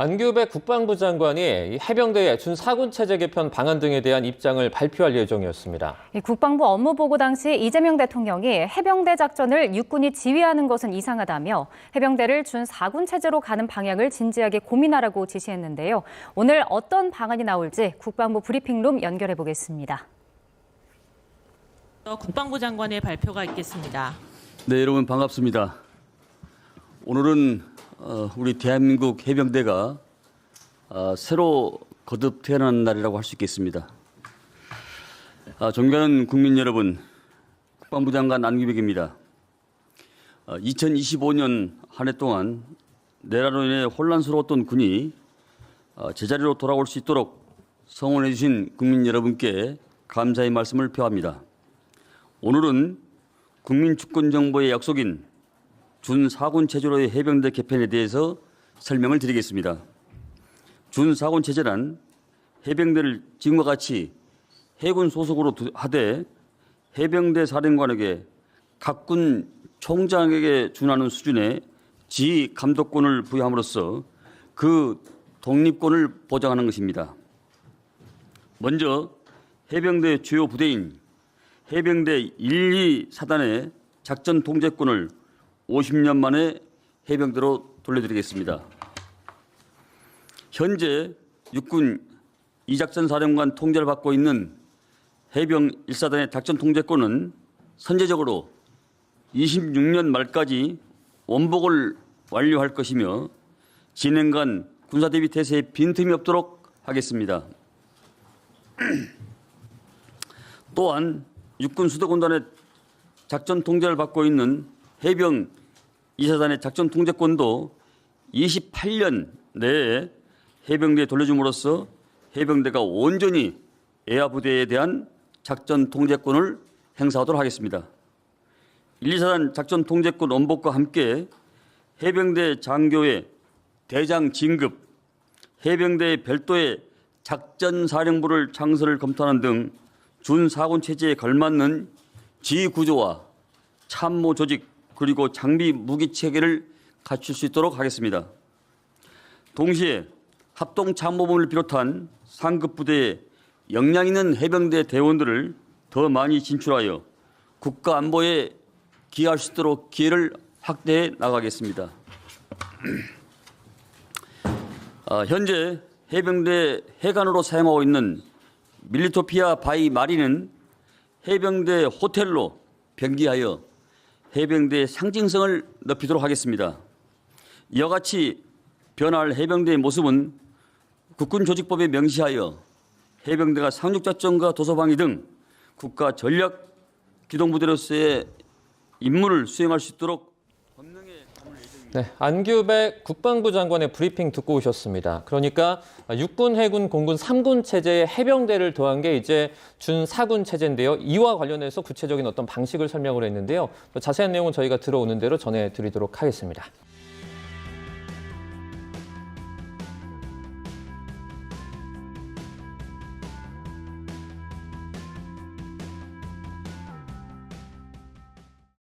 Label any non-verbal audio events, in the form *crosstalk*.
안규백 국방부 장관이 이 해병대의 준사군 체제 개편 방안 등에 대한 입장을 발표할 예정이었습니다. 이 국방부 업무 보고 당시 이재명 대통령이 해병대 작전을 육군이 지휘하는 것은 이상하다며 해병대를 준 4군 체제로 가는 방향을 진지하게 고민하라고 지시했는데요. 오늘 어떤 방안이 나올지 국방부 브리핑룸 연결해 보겠습니다. 국방부 장관의 발표가 있겠습니다. 네, 여러분 반갑습니다. 오늘은 어, 우리 대한민국 해병대가 어, 새로 거듭 태어난 날이라고 할 수 있겠습니다. 아, 존경하는 국민 여러분, 국방부 장관 안규백입니다. 어, 2025년 한 해 동안 내란으로 인해 혼란스러웠던 군이 어, 제자리로 돌아올 수 있도록 성원해 주신 국민 여러분께 감사의 말씀을 표합니다. 오늘은 국민 주권 정보의 약속인 준사군 체제로의 해병대 개편에 대해서 설명을 드리겠습니다. 준사군 체제란 해병대를 지금과 같이 해군 소속으로 두- 하되 해병대 사령관에게 각군 총장에게 준하는 수준의 지휘 감독권을 부여함으로써 그 독립권을 보장하는 것입니다. 먼저 해병대 주요 부대인 해병대 1, 2사단의 작전 통제권을 50년 만에 해병대로 돌려드리겠습니다. 현재 육군 이작전 사령관 통제를 받고 있는 해병 1사단의 작전 통제권은 선제적으로 26년 말까지 원복을 완료할 것이며 진행 간 군사 대비 태세에 빈틈이 없도록 하겠습니다. *clears throat* 또한 육군 수도군단의 작전 통제를 받고 있는 해병 이사단의 작전 통제권도 28년 내에 해병대에 돌려줌으로써 해병대가 온전히 애화 부대에 대한 작전 통제권을 행사하도록 하겠습니다. 1, 2사단 작전 통제권 원복과 함께 해병대 장교의 대장 진급, 해병대 별도의 작전 사령부를 창설을 검토하는 등 준사군 체제에 걸맞는 지휘 구조와 참모 조직 그리고 장비 무기 체계를 갖출 수 있도록 하겠습니다. 동시에 합동 참모본을 비롯한 상급 부대에 역량 있는 해병대 대원들을 더 많이 진출하여 국가 안보에 기여할 수 있도록 기회를 확대해 나가겠습니다. *clears throat* 아, 현재 해병대 해관으로 사용하고 있는 밀리토피아 바이 마리는 해병대 호텔로 변기하여 해병대의 상징성을 높이도록 하겠습니다. 이와 같이 변화할 해병대의 모습은 국군 조직법에 명시하여 해병대가 상륙작전과 도서방위 등 국가 전략 기동부대로서의 임무를 수행할 수 있도록 네, 안규백 국방부 장관의 브리핑 듣고 오셨습니다. 그러니까 육군, 해군, 공군, 삼군 체제에 해병대를 더한 게 이제 준사군 체제인데요. 이와 관련해서 구체적인 어떤 방식을 설명을 했는데요. 자세한 내용은 저희가 들어오는 대로 전해드리도록 하겠습니다.